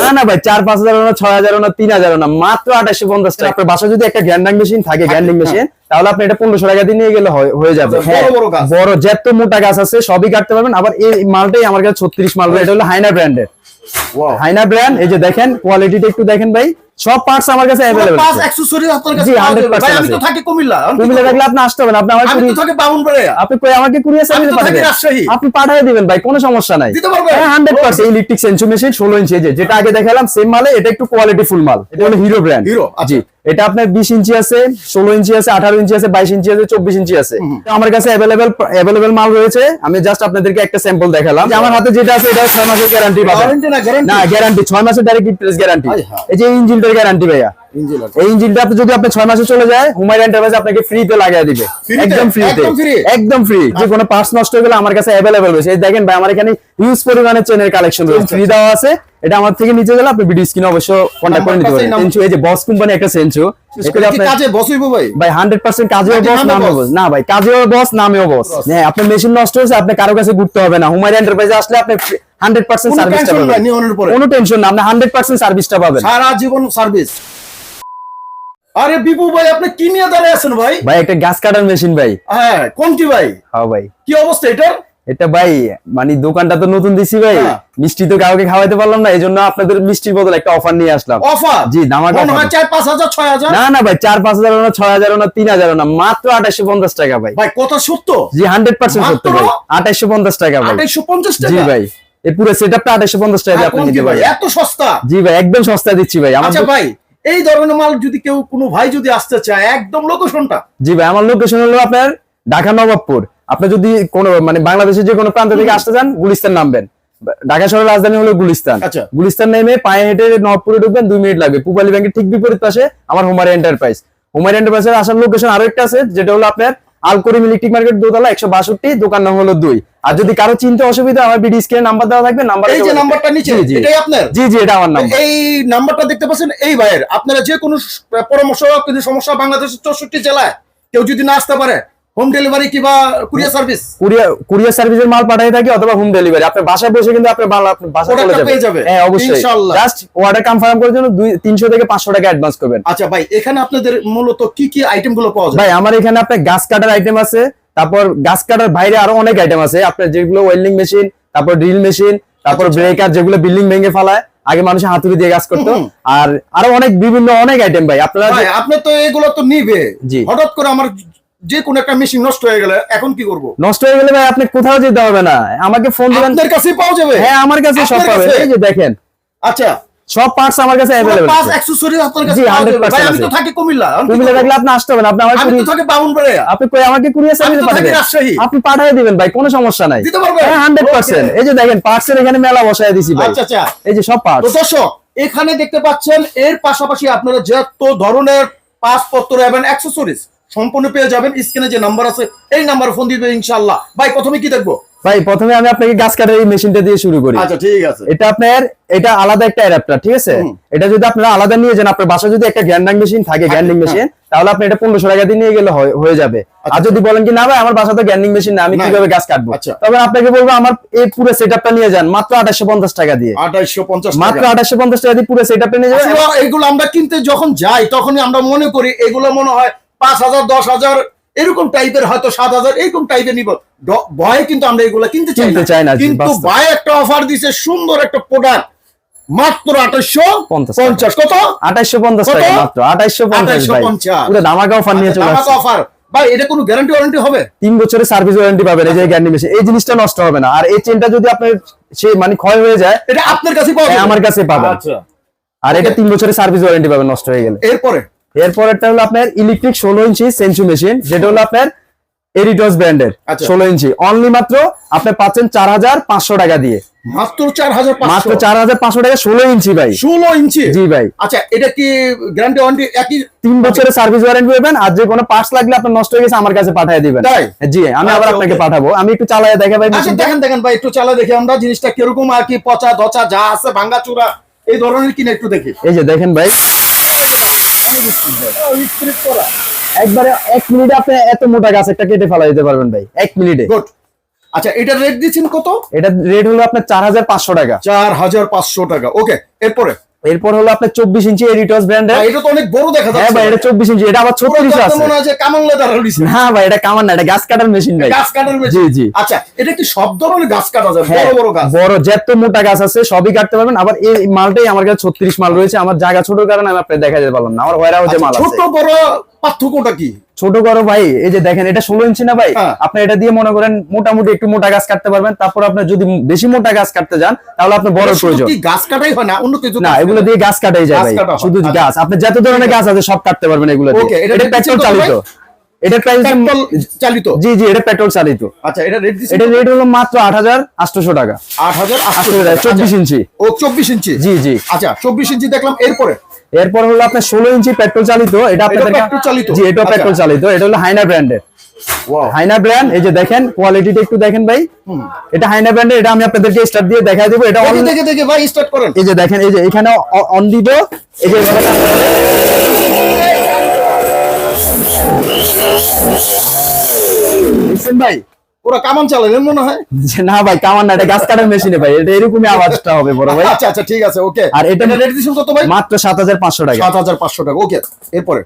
না না ভাই চার পাঁচ হাজার না ছয় হাজার না তিন হাজার না মাত্র আঠাশশো পঞ্চাশ টাকা। আপনার বাসা যদি একটা গ্যান্ডাং মেশিন থাকে গ্যান্ডিং মেশিন তাহলে আপনি এটা পনেরোশো টাকা দিয়ে নিয়ে গেলে হয়ে যাবে। আচ্ছা, হ্যাঁ। বড় যত মোটা গাছ আছে সবই কাটতে পারবেন। আবার এই মালটাই আমার কাছে ছত্রিশ মাল এটা হলো হাইনা ব্র্যান্ডের হাইনা ব্র্যান্ড এই যে দেখেন কোয়ালিটিটা একটু দেখেন ভাই। সব পার্টস আমার কাছে अवेलेबल পার্টস আপনার কাছে। 100% ভাই, আমি তো থাকি কুমিল্লা কুমিল্লা থাকলে আপনি আসতে হবে আপনি আমার আমি তো থাকি। আপনি কই আমাকে কুরিয়ার সার্ভিসে পাঠাবেন? আপনি পাঠিয়ে দিবেন ভাই কোনো সমস্যা নাই। দিতে পারবেন? হ্যাঁ হান্ড্রেড পার্সেন্ট ইলেকট্রিক সেন্সু মেশিন ষোলো ইঞ্চি যে যেটা আগে দেখালাম সেম মালে এটা একটু কোয়ালিটি ফুল মাল। এটা হলো হিরো ব্র্যান্ড হিরো। জি। এটা আপনার বিশ ইঞ্চি আছে ষোলো ইঞ্চি আছে আঠারো ইঞ্চি আছে বাইশ ইঞ্চি আছে চব্বিশ ইঞ্চি আছে। তো আমার কাছে অ্যাভেলেবেল অ্যাভেলেবেল মাল রয়েছে। আমি জাস্ট আপনাদেরকে একটা স্যাম্পল দেখালাম। আমার হাতে যেটা আছে এটা ছয় মাসের গ্যারান্টি না গ্যারান্টি ছয় মাসের ডাইরেক্ট রিপ্লেস গ্যারান্টি এই যে ইঞ্জিনটার গ্যারান্টি ভাইয়া। এই ইঞ্জিনটা যদি আপনি ছয় মাসে চলে যায় হুমায়ুন এন্টারপ্রাইজ আপনাকে ফ্রিতে লাগিয়ে দিবে। একদম ফ্রিতে একদম ফ্রি যে কোনো পার্টস নষ্ট হয়ে গেলে আমার কাছে অ্যাভেলেবেল রয়েছে। এই দেখেন ভাই আমার এখানে হিউজ পরিমাণে চেনের কালেকশন রয়েছে। ফ্রি দেওয়া আছে। এটা আমার থেকে নিচে গেলে আপনি ভিডিও স্ক্রিনে অবশ্য কন্ট্যাক্ট করে নিতে পারেন। সেন্সু এই যে বস কোম্পানি একটা সেন্সু এটা কি কাজে ভাই? ভাই হান্ড্রেড পার্সেন্ট কাজেও বস নামেও নামেও বস না ভাই কাজেও বস নামেও বস হ্যাঁ আপনার মেশিন নষ্ট হয়েছে আপনি কারও কাছে ঘুরতে হবে না। হুমায়ুন এন্টারপ্রাইজে আসলে আপনি হান্ড্রেড পার্সেন্ট কোনো সার্ভিসটা পাবেন। কোনো টেনশন না আপনি হান্ড্রেড পার্সেন্ট সার্ভিসটা পাবেন। সারা জীবন সার্ভিস আরে বিপু ভাই আপনি কি নিয়ে দাঁড়িয়ে আছেন ভাই? ভাই একটা গাছ কাটার মেশিন ভাই। হ্যাঁ কোন কি ভাই? হ্যাঁ ভাই। কি অবস্থা এটার? এটা ভাই মানে দোকানটা তো নতুন দিছি ভাই। হ্যাঁ। মিষ্টি তো কাউকে খাওয়াইতে পারলাম না এই জন্য আপনাদের মিষ্টির বদলে একটা অফার নিয়ে আসলাম। অফার জি, ধামাকা। হয় চার পাঁচ হাজার ছয় হাজার? না না ভাই চার পাঁচ হাজার না ছয় হাজার না তিন হাজার না মাত্র আঠাশশো পঞ্চাশ টাকা ভাই। ভাই কত সত্য? জি হান্ড্রেড পার্সেন্ট সত্য ভাই? আঠাশশো পঞ্চাশ টাকা ভাই। আঠাইশো পঞ্চাশ জি ভাই এই পুরো সেট আপটা আঠাশশো পঞ্চাশ টাকা আপনি নিতে ভাই? পারেন এত সস্তা? জি ভাই একদম সস্তায় দিচ্ছি ভাই আমার আচ্ছা ভাই এই ধরনের মাল যদি কেউ কোনো ভাই যদি আসতে চায় একদম লোকেশনটা জি ভাই আমার লোকেশন হলো আপনার ঢাকা নবাবপুর। আপনি যদি কোনো মানে বাংলাদেশের যে কোনো প্রান্ত থেকে আসতে চান গুলিস্তান নামবেন। ঢাকা শহরের রাজধানী হলো গুলিস্তান। আচ্ছা। গুলিস্তান নেমে পায়ে হেঁটে নবপুরে ঢুকবেন দুই মিনিট লাগবে। পুবালি ব্যাংকের ঠিক বিপরীত পাশে আমার হুমার এন্টারপ্রাইজ হুমার এন্টারপ্রাইজের আসার লোকেশন আরও একটা আছে যেটা হলো আপনার আলকরিম ইলেকট্রিক মার্কেট দোতলা একশো বাষট্টি দোকান নাম হলো দুই। আর যদি কারও চিন্তা অসুবিধা আমার বিডি স্ক্রিনে নাম্বার দেওয়া থাকবে নাম্বার এই যে নাম্বারটা নিচে। এটাই আপনার? জি জি এটা আমার নাম্বার এই নাম্বারটা দেখতে পাচ্ছেন এই ভাইয়ের। আপনারা যে কোনো পরামর্শ কিন্তু সমস্যা বাংলাদেশের চৌষট্টি জেলায় কেউ যদি না আসতে পারে হোম ডেলিভারি কিংবা কুরিয়ার সার্ভিস কুরিয়ার কুরিয়ার সার্ভিসের মাল পাঠিয়ে থাকি অথবা হোম ডেলিভারি আপনার বাসায় বসে কিন্তু আপনার মাল আপনার বাসায় চলে যাবে। হ্যাঁ অবশ্যই। ইনশাআল্লাহ। জাস্ট অর্ডার কনফার্ম করার জন্য দুই তিনশো থেকে পাঁচশো টাকা অ্যাডভান্স করবেন। আচ্ছা ভাই এখানে আপনাদের মূলত কি কি আইটেমগুলো পাওয়া যায়? ভাই আমার এখানে আপনার গাছ কাটার আইটেম আছে তারপর গাছ কাটার বাইরে আরও অনেক আইটেম আছে। আপনার যেগুলো ওয়েল্ডিং মেশিন তারপর ড্রিল মেশিন তারপর আচ্ছা, ব্রেকার যেগুলো বিল্ডিং ভেঙে ফেলায় আগে মানুষ হাতুড়ি দিয়ে কাজ করতো। আর আরও অনেক বিভিন্ন অনেক আইটেম ভাই। আপনারা আপনি তো এগুলো তো নিবে। জি। হঠাৎ করে আমার যে কোনো একটা মেশিন নষ্ট হয়ে গেলে এখন কি করব? নষ্ট হয়ে গেলে ভাই আপনি কোথাও যেতে হবে না। আমাকে ফোন দিবেন আপনাদের কাছেই পাওয়া যাবে? হ্যাঁ আমার কাছে সব পাবেন। এই যে দেখেন। আচ্ছা। সব পার্টস আমার কাছে পাঁচ অ্যাক্সেসরিজ আপনার কাছে 100% ভাই আমি তো থাকি কুমিল্লা কুমিল্লা থাকলে আপনি আসতে আপনি আমার আমি তো থাকি বামুনবাড়িয়া। আপনি কই আমাকে কুরিয়ার সার্ভিসে পাঠাবেন? আপনি পাঠিয়ে দিবেন ভাই কোনো সমস্যা নাই। দিতে পারবেন? হ্যাঁ. এই যে দেখেন পার্টস এর এখানে মেলা বসায় দিছি ভাই। আচ্ছা আচ্ছা। এই যে সব তো দর্শক এখানে দেখতে পাচ্ছেন এর পাশাপাশি আপনারা যত ধরনের পাসপত্র এবং অ্যাক্সেসরিজ সম্পূর্ণ পেয়ে যাবেন। স্ক্রিনে যে নাম্বার আছে এই নাম্বারে ফোন দিবে ইনশাআল্লাহ। ভাই প্রথমে কি দেখব? ভাই প্রথমে আমি আপনাকে গাছ কাটার এই মেশিনটা দিয়ে শুরু করি। আচ্ছা ঠিক আছে। এটা আপনার এটা আলাদা একটা অ্যাডাপ্টার ঠিক আছে? এটা যদি আপনারা আলাদা নিয়ে যান আপনার বাসা যদি একটা গ্যান্ডাং মেশিন থাকে গ্যান্ডিং। মেশিন তাহলে আপনি এটা পনেরোশো টাকা দিয়ে নিয়ে গেলে হয়ে যাবে। আর যদি বলেন কি না ভাই আমার বাসা তো গ্যান্ডিং মেশিন না আমি কীভাবে গাছ কাটবো? আচ্ছা। তবে আপনাকে বলব আমার এই পুরো সেটআপটা নিয়ে যান মাত্র আঠাশশো পঞ্চাশ টাকা দিয়ে। আঠাইশো পঞ্চাশ মাত্র আঠাশশো পঞ্চাশ টাকা দিয়ে পুরো সেটআপটা নিয়ে যাবেন। এগুলো আমরা কিনতে যখন যাই তখনই আমরা মনে করি এগুলো মনে হয় পাঁচ হাজার দশ হাজার এরকম টাইপের হয়তো সাত হাজার এরকম টাইপের নিব। ভয়ে কিন্তু আমরা এগুলো কিনতে চাই না, কিন্তু। ভাই একটা অফার দিছে সুন্দর একটা প্রোডাক্ট মাত্র আঠাশশো পঞ্চাশ কত? আঠাইশো পঞ্চাশ টাকা মাত্র আঠাইশো পঞ্চাশ ভাই। 2850 পুরো ধামাকা অফার নিয়ে চলে অফার ভাই এটা কোনো গ্যারান্টি ওয়ারেন্টি হবে? তিন বছরের সার্ভিস ওয়ারেন্টি পাবেন এই যে গ্যান্ডি মেশিন এই জিনিসটা নষ্ট হবে না। আর এই চেনটা যদি আপনার সে মানে ক্ষয় হয়ে যায় এটা আপনার কাছে পাওয়া হ্যাঁ, আমার কাছে পাবেন। আচ্ছা। আর এটা তিন বছরের সার্ভিস ওয়ারেন্টি পাবেন নষ্ট হয়ে গেলে। এরপরে? এরপরেরটা হলো আপনার ইলেকট্রিক ষোলো ইঞ্চি সেন্সু মেশিন যেটা হলো আপনার ব্র্যান্ডের আচ্ছা। ষোলো ইঞ্চি। অনলি মাত্র আপনি পাচ্ছেন চার হাজার পাঁচশো টাকা দিয়ে। মাত্র চার হাজার মাত্র চার হাজার পাঁচশো টাকা ষোলো ইঞ্চি ভাই। ষোলো ইঞ্চি? জি ভাই। আচ্ছা এটা কি গ্যারান্টি ওয়ারেন্টি একই? তিন বছরের সার্ভিস ওয়ারেন্টি পাবেন আর যে কোনো পার্টস লাগলে আপনার নষ্ট হয়ে গেছে আমার কাছে পাঠিয়ে দিবেন। তাই? জি আমি আবার আচ্ছা, আপনাকে পাঠাবো। আমি একটু চালায় দেখা ভাই দেখেন দেখেন ভাই একটু চালা দেখি আমরা জিনিসটা কীরকম আর কি পচা ধচা যা আছে ভাঙ্গা চূড়া এই ধরনের কিনা একটু দেখি। এই যে দেখেন ভাই একবারে এক মিনিটে আপনি এত মোটা গাছ একটা কেটে ফেলা দিতে পারবেন ভাই এক মিনিটে। গুড আচ্ছা এটা রেট দিচ্ছেন কত? এটা রেট হলো আপনার চার হাজার পাঁচশো টাকা। চার হাজার পাঁচশো টাকা। ওকে এরপরে? এরপর হলো আপনার চব্বিশ ইঞ্চি এডিটস ব্র্যান্ডের এটা তো অনেক বড় দেখা হ্যাঁ ভাই এটা চব্বিশ ইঞ্চি এটা আবার পুরো ছত্রিশ দেখতে আছে। মনে হয় যে লেদার না ভাই এটা কামান না এটা গাছ কাটার মেশিন ভাই। গাছ কাটার মেশিন জি জি। আচ্ছা এটা কি সব ধরনের গাছ কাটা যাবে? হ্যাঁ, বড় বড় গাছ। বড় যত মোটা গাছ আছে সবই কাটতে পারবেন। আবার এই মালটাই আমার কাছে ছত্রিশ মাল রয়েছে। আমার জায়গা ছোট কারণে আমি আপনার দেখা যেতে পারলাম না। আমার ওয়ার হচ্ছে মাল আছে। ছোট বড় পার্থক্যটা কি? ছোট বড় ভাই এই যে দেখেন এটা ষোলো ইঞ্চি না ভাই? হ্যাঁ। আপনি এটা দিয়ে মনে করেন মোটামুটি একটু মোটা গাছ কাটতে পারবেন। তারপর আপনার যদি বেশি মোটা গাছ কাটতে যান তাহলে আপনার বড় প্রয়োজন। গাছ কাটাই হয় না? অন্য কিছু না এগুলো দিয়ে গাছ কাটাই যায় ভাই। শুধু আচ্ছা। গাছ। আপনি যত ধরনের গাছ আছে সব কাটতে পারবেন এগুলো দিয়ে। এটা এটা পেট্রোল চালিত। পেট্রোল চালিত? জি জি এটা পেট্রোল চালিত। আচ্ছা এটা রেট এটা রেট হলো মাত্র আট হাজার আটশোশো টাকা। আট হাজার আটশো টাকা। চব্বিশ ইঞ্চি। ও চব্বিশ ইঞ্চি? জি জি। আচ্ছা চব্বিশ ইঞ্চি দেখলাম এরপরে? এরপর হলো আপনার ষোলো ইঞ্চি পেট্রোল চালিত এটা আপনাদের পেট্রোল চালিত? জি এটা আচ্ছা। পেট্রোল চালিত এটা হলো হাইনা ব্র্যান্ডের। হাইনা ব্র্যান্ড এই যে দেখেন কোয়ালিটিটা একটু দেখেন ভাই। এটা হাইনা ব্র্যান্ডের এটা আমি আপনাদেরকে স্টার দিয়ে দেখাই দেবো এটা দেখে দেখে দেখে ভাই স্টার্ট করেন। এই যে দেখেন এই যে এখানে অন দিব এই যে ভাই? ওরা কামান চালালেন মনে হয়? না ভাই কামান না এটা গাছ কাটার মেশিনে ভাই এটা এরকমই আওয়াজটা হবে বড় ভাই। আচ্ছা আচ্ছা ঠিক আছে ওকে। আর এটা রেট কত ভাই? মাত্র সাত হাজার পাঁচশো টাকা। সাত হাজার পাঁচশো টাকা ওকে। এরপরে?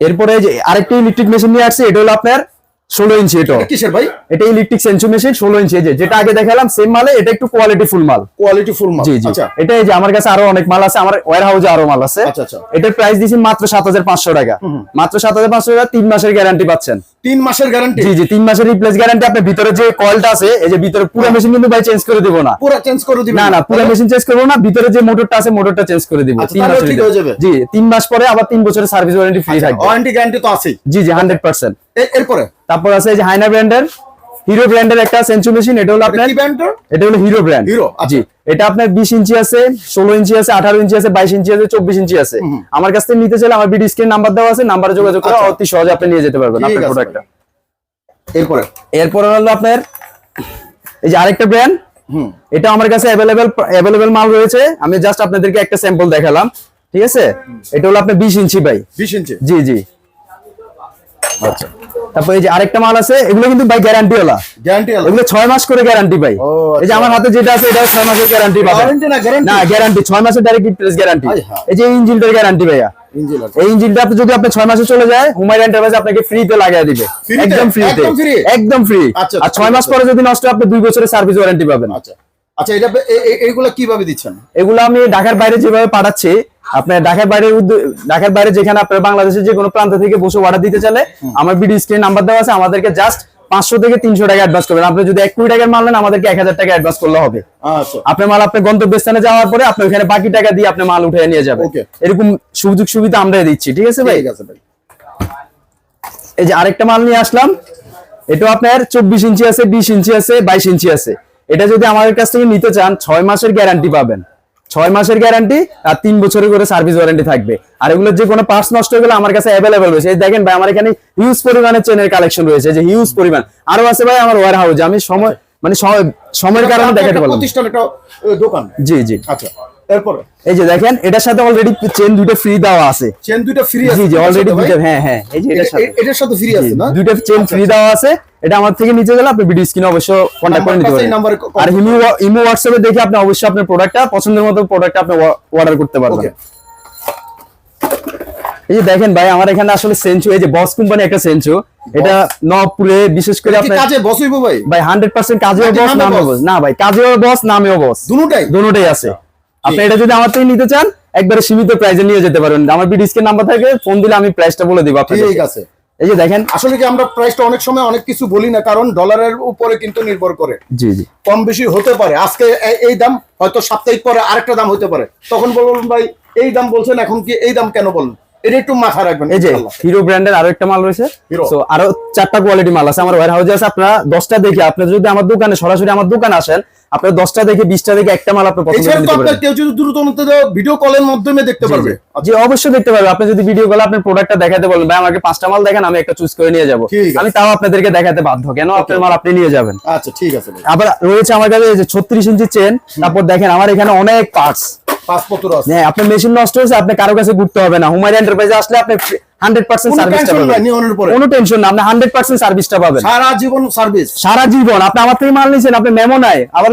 এরপরে যে আরেকটা ইলেকট্রিক মেশিন নিয়ে আসছে এটা হলো আপনার ষোলো ইঞ্চি এটা। কিসের ভাই? এটা ইলেকট্রিক সেন্সু মেশিন ষোলো ইঞ্চি যে যেটা আগে দেখালাম সেম মালে এটা একটু কোয়ালিটি ফুল মাল। কোয়ালিটি ফুল মাল জি জি। আচ্ছা। এটা এই যে আমার কাছে আরও অনেক মাল আছে আমার ওয়ার হাউসে আরও মাল আছে। আচ্ছা, আচ্ছা। এটার প্রাইস দিয়েছি মাত্র সাত হাজার পাঁচশো টাকা। মাত্র সাত হাজার পাঁচশো টাকা তিন মাসের গ্যারান্টি পাচ্ছেন। তিন মাসের গ্যারান্টি জি জি তিন মাসের রিপ্লেস গ্যারান্টি আপনার ভিতরে যে কয়েলটা আছে এই যে ভিতরে পুরো মেশিন কিন্তু ভাই চেঞ্জ করে দিব না। পুরো চেঞ্জ করে দিবেন না না পুরো মেশিন চেঞ্জ করব না ভিতরে যে মোটরটা আছে মোটরটা চেঞ্জ করে দিব। আচ্ছা, তিন মাসের ঠিক হয়ে যাবে। জি তিন মাস পরে আবার তিন বছরের সার্ভিস ওয়ারেন্টি ফ্রি থাকবে। ওয়ারেন্টি গ্যারান্টি তো আছেই। জি জি হান্ড্রেড পার্সেন্ট এ- এরপরে? তারপর আছে এই যে হাইনা ব্র্যান্ডের হিরো ব্র্যান্ডের একটা সেন্সু মেশিন এটা হলো আপনার কি ব্র্যান্ডের এটা হলো হিরো ব্র্যান্ড আচ্ছা। জি। এটা আপনার বিশ ইঞ্চি আছে ষোলো ইঞ্চি আছে আঠারো ইঞ্চি আছে বাইশ ইঞ্চি আছে চব্বিশ ইঞ্চি আছে। আমার কাছ থেকে নিতে চাইলে আমার বিডি স্ক্রিন নাম্বার দেওয়া আছে নাম্বারে যোগাযোগ করে আচ্ছা। অতি সহজে আপনি নিয়ে যেতে পারবেন আপনার প্রোডাক্টটা এরপরে? এরপর হলো আপনার এই যে আরেকটা ব্র্যান্ড এটা আমার কাছে অ্যাভেলেবেল অ্যাভেলেবেল মাল রয়েছে। আমি জাস্ট আপনাদেরকে একটা স্যাম্পল দেখালাম ঠিক আছে? এটা হলো আপনার বিশ ইঞ্চি ভাই। বিশ ইঞ্চি? জি জি। আচ্ছা। তারপর এই যে আরেকটা মাল আছে এগুলো কিন্তু ভাই গ্যারান্টি ওলা গ্যারান্টি এগুলো ছয় মাস করে গ্যারান্টি ভাই। এই যে আচ্ছা। আমার হাতে যেটা আছে এটা ছয় মাসের গ্যারান্টি পাবেন। ওয়ারেন্টি না গ্যারান্টি না গ্যারান্টি ছয় মাসের ডাইরেক্ট রিপ্লেস গ্যারান্টি। এই যে ইঞ্জিনটার গ্যারান্টি ভাইয়া। এই ইঞ্জিনটা আপনি যদি আপনি ছয় মাসে চলে যায় হুমায়ুন এন্টারপ্রাইজ আপনাকে ফ্রিতে লাগিয়ে দিবে। একদম ফ্রিতে একদম একদম ফ্রি আচ্ছা, আর ছয় ঠিক মাস পরে যদি নষ্ট হয়, আপনি দুই বছরের সার্ভিস ওয়ারেন্টি পাবেন। আচ্ছা। আচ্ছা এটা এইগুলা কীভাবে দিচ্ছেন? এগুলো আমি ঢাকার বাইরে যেভাবে পাঠাচ্ছি আপনার ঢাকার বাইরে ঢাকার বাইরে যেখানে আপনার বাংলাদেশের যে কোনো প্রান্ত থেকে বসে অর্ডার দিতে চাইলে আমার বিডি স্ক্রিন নাম্বার দেওয়া আছে আমাদেরকে জাস্ট পাঁচশো থেকে তিনশো টাকা অ্যাডভান্স করবেন। আপনি যদি এক কোটি টাকার মাল নেন আমাদেরকে এক হাজার টাকা অ্যাডভান্স করলে হবে। আচ্ছা। আপনার মাল আপনার গন্তব্যস্থানে যাওয়ার পরে আপনি ওখানে বাকি টাকা দিয়ে আপনি মাল উঠে নিয়ে যাবেন। এরকম সুযোগ সুবিধা আমরা দিচ্ছি ঠিক আছে ঠিক আছে ভাই। এই যে আরেকটা মাল নিয়ে আসলাম এটা আপনার চব্বিশ ইঞ্চি আছে বিশ ইঞ্চি আছে বাইশ ইঞ্চি আছে। এটা যদি আমাদের কাছ থেকে নিতে চান ছয় মাসের গ্যারান্টি পাবেন। ছয় মাসের গ্যারান্টি আর তিন বছরের করে সার্ভিস ওয়ারেন্টি থাকবে। আর এগুলোর যে কোনো পার্টস নষ্ট হয়ে গেলে আমার কাছে অ্যাভেলেবেল রয়েছে। দেখেন ভাই আমার এখানে হিউজ পরিমাণের চেনের কালেকশন রয়েছে যে হিউজ পরিমাণ। আরও আছে ভাই আমার ওয়ার হাউস আমি সময় মানে সময়- সময়ের কারণে দেখাতে পারলাম। প্রতিষ্ঠান একটা দোকান। জি জি। আচ্ছা। এরপরে? এই যে দেখেন এটার সাথে অলরেডি চেন দুটো ফ্রি দেওয়া আছে। চেন ফ্রি আছে জি অলরেডি? দুটো হ্যাঁ হ্যাঁ এই যে এটার সাথে। এটার সাথে ফ্রি আছে না? চেন ফ্রি দেওয়া আছে। এটা আমার থেকে নিচে গেলে আপনি ভিডিও স্ক্রিনে অবশ্য কন্ট্যাক্ট করে নিতে পারেন। আর ইমো ইমো হোয়াটসঅ্যাপে দেখে আপনি অবশ্যই আপনার প্রোডাক্টটা পছন্দের মতো প্রোডাক্টটা আপনি অর্ডার করতে পারবেন। এই যে দেখেন ভাই আমার এখানে আসলে সেঞ্চু এই যে বস কোম্পানি একটা সেঞ্চু এটা নবপুরে বিশেষ করে আপনার কাজে ভাই? ভাই হান্ড্রেড পার্সেন্ট কাজেও বস নামে নামেও বস না ভাই কাজেও বস নামেও বস দুটোটাই? দুটোটাই আছে। আপনি এটা যদি আমার থেকে নিতে চান একবারে সীমিত প্রাইসে নিয়ে যেতে পারেন আমার বিডিস্কের নাম্বার থাকে ফোন দিলে আমি প্রাইসটা বলে দিব আপনাকে ঠিক আছে। এই যে দেখেন। আসলে কি আমরা প্রাইসটা অনেক সময় অনেক কিছু বলি না কারণ ডলারের উপরে কিন্তু নির্ভর করে। জি জি। কম বেশি হতে পারে। আজকে এই দাম হয়তো সাপ্তাহিক পরে আরেকটা দাম হতে পারে। তখন বলবেন ভাই এই দাম বলছেন এখন কি এই দাম কেন বলেন এটা একটু মাথা রাখবেন এই যে হিরো ব্র্যান্ডের আরও একটা মাল রয়েছে। তো আরও চারটা কোয়ালিটি মাল আছে। আমার ওয়ার হাউসে আছে আপনারা দশটা দেখে আপনি যদি আমার দোকানে সরাসরি আমার দোকানে আসেন আপনার দশটা দেখে বিশটা থেকে একটা মাল আপনি পছন্দ আপনার কেউ যদি দ্রুত ভিডিও কলের মাধ্যমে দেখতে পারবে। জি। অবশ্যই দেখতে পারবেন আপনি যদি ভিডিও কলে আপনার প্রোডাক্টটা দেখাতে বলেন ভাই আমাকে পাঁচটা মাল দেখেন আমি একটা চুজ করে নিয়ে যাব। আমি তাও আপনাদেরকে দেখাতে বাধ্য। কেন? আপনার মাল আপনি নিয়ে যাবেন। আচ্ছা ঠিক আছে আবার রয়েছে আমার কাছে এই যে ছত্রিশ ইঞ্চি চেন তারপর দেখেন আমার এখানে অনেক পার্টস হ্যাঁ আপনার মেশিন নষ্ট হয়েছে আপনি কারও কাছে ঘুরতে হবে না। হুমায়ুন এন্টারপ্রাইজে আসলে আপনি কোনো টেনশন নাই পাবেন। নিয়নের উপরে। কোনো টেনশন না আপনি সার্ভিসটা পাবেন। সারা জীবন সার্ভিস সারা জীবন। আপনি আমার থেকে মাল নিয়েছেন আপনি মেমো নাই। আবার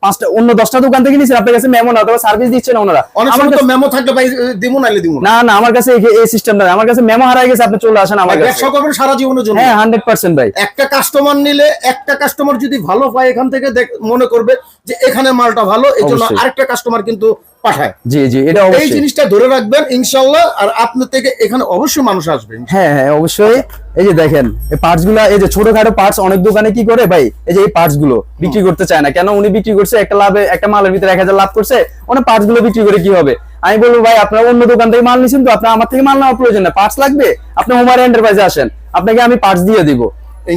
পাঁচটা অন্য দশটা দোকান থেকে নিয়েছেন আপনার কাছে মেমো না অথবা সার্ভিস দিচ্ছেন ওনারা। আমার তো মেমো থাকলে ভাই দিমু নাইলে দিমু না। না না আমার কাছে এই- সিস্টেম নাই। আমার কাছে মেমো হারাই গেছে আপনি চলে আসেন আমার কাছে। করবেন সারা জীবনের জন্য। হ্যাঁ হান্ড্রেড পার্সেন্ট ভাই। একটা কাস্টমার নিলে একটা কাস্টমার যদি ভালো পায় এখান থেকে দেখ- মনে করবে যে এখানে মালটা ভালো এই জন্য আরেকটা কাস্টমার কিন্তু পাঠায়। জি জি এটা এই জিনিসটা ধরে রাখবেন ইনশাল্লাহ আর আপনার থেকে এখানে অবশ্যই মানুষ আসবে হ্যাঁ হ্যাঁ অবশ্যই। এই যে দেখেন এই পার্টসগুলা এই যে ছোটখাটো পার্টস অনেক দোকানে কি করে ভাই? এই যে এই পার্টসগুলো বিক্রি করতে চায় না। কেন উনি বিক্রি করছে? একটা লাভে একটা মালের ভিতরে এক হাজার লাভ করছে। উনি পার্টসগুলো বিক্রি করে কি হবে? আমি বলব ভাই আপনারা অন্য দোকান থেকে মাল নিছেন তো আপনার আমার থেকে মাল নেওয়ার প্রয়োজন না পার্টস লাগবে? আপনি হোমার এন্টারপ্রাইজে আসেন। আপনাকে আমি পার্টস দিয়ে দিব।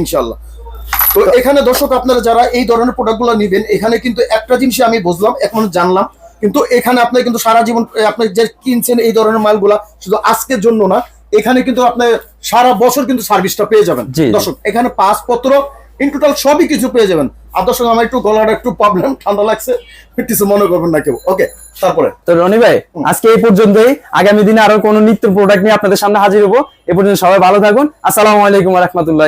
ইনশাল্লাহ। তো এখানে দর্শক আপনারা যারা এই ধরনের প্রোডাক্টগুলো নেবেন এখানে কিন্তু একটা জিনিস আমি বুঝলাম এখন জানলাম। কিন্তু এখানে আপনি কিন্তু সারা জীবন আপনি যে কিনছেন এই ধরনের মালগুলা শুধু আজকের জন্য না এখানে কিন্তু আপনি সারা বছর কিন্তু সার্ভিসটা পেয়ে যাবেন। দর্শক এখানে পাসপত্র ইন টোটাল সবই কিছু পেয়ে যাবেন। আর দর্শক আমার একটু গলাটা একটু প্রবলেম ঠান্ডা লাগছে কিছু মনে করবেন না কেউ। ওকে তারপরে। তো রনি ভাই আজকে এই পর্যন্তই। আগামী দিনে আরও কোনো নিত্য প্রোডাক্ট নিয়ে আপনাদের সামনে হাজির হব। এ পর্যন্ত সবাই ভালো থাকুন। আসসালামু আলাইকুম রহমতুল্লাহ।